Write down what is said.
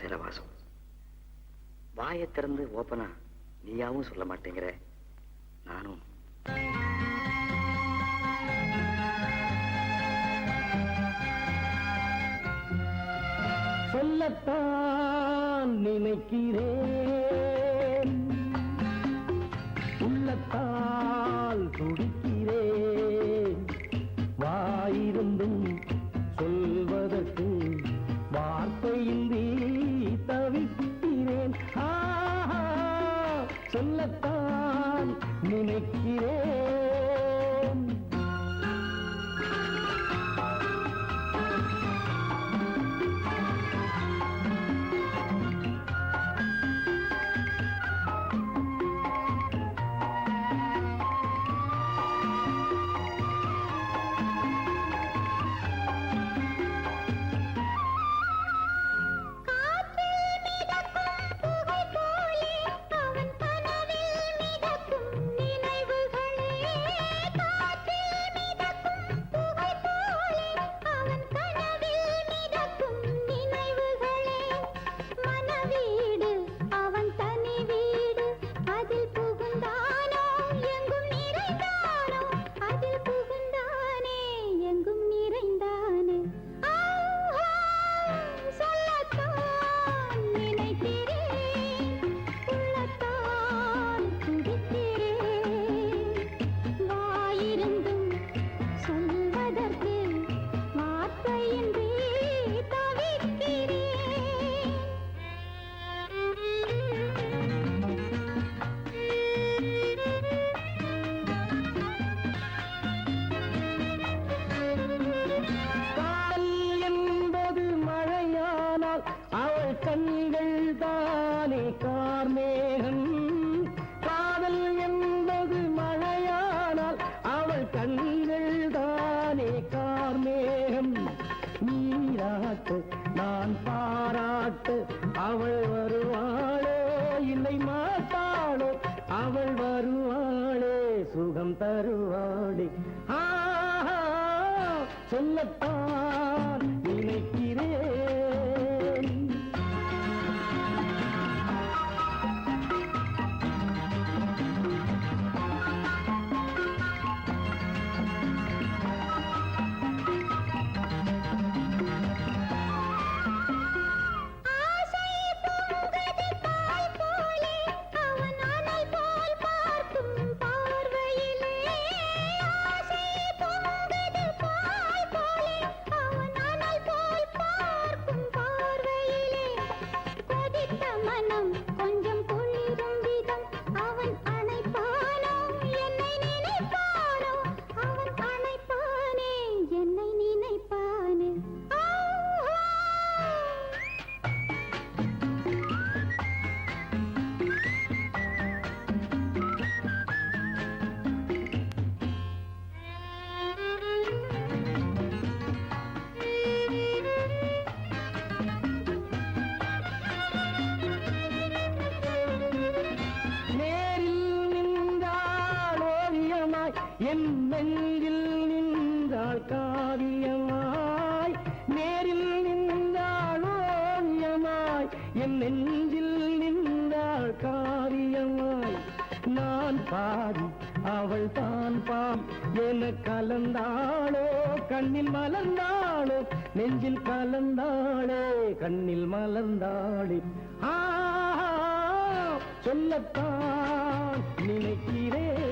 சிலவாசம் வாயை திறந்து ஓப்பனா நீயாவும் சொல்ல மாட்டேங்கிற நானும். சொல்லத்தான் நினைக்கிறேன். நீங்கள் தானே கார்மேகம். நீராட்டு நான் பாராட்டு அவள் வருவாளோ இல்லை மாட்டாளோ அவள் வருவாளே சுகம் தருவாளே. ஆஹா சொல்லத்தான். என் நெஞ்சில் நின்றாள் காவியமாய் நேரில் நின்றாள் ஓவியமாய் என் நெஞ்சில் நின்றாள் காவியமாய். நான் பாடி அவள் தான் பாம் என கலந்தாளோ கண்ணில் மலர்ந்தாளோ நெஞ்சில் கலந்தாளே கண்ணில் மலர்ந்தாளே. ஆ சொல்லத்தான் நினைக்கிறேன்.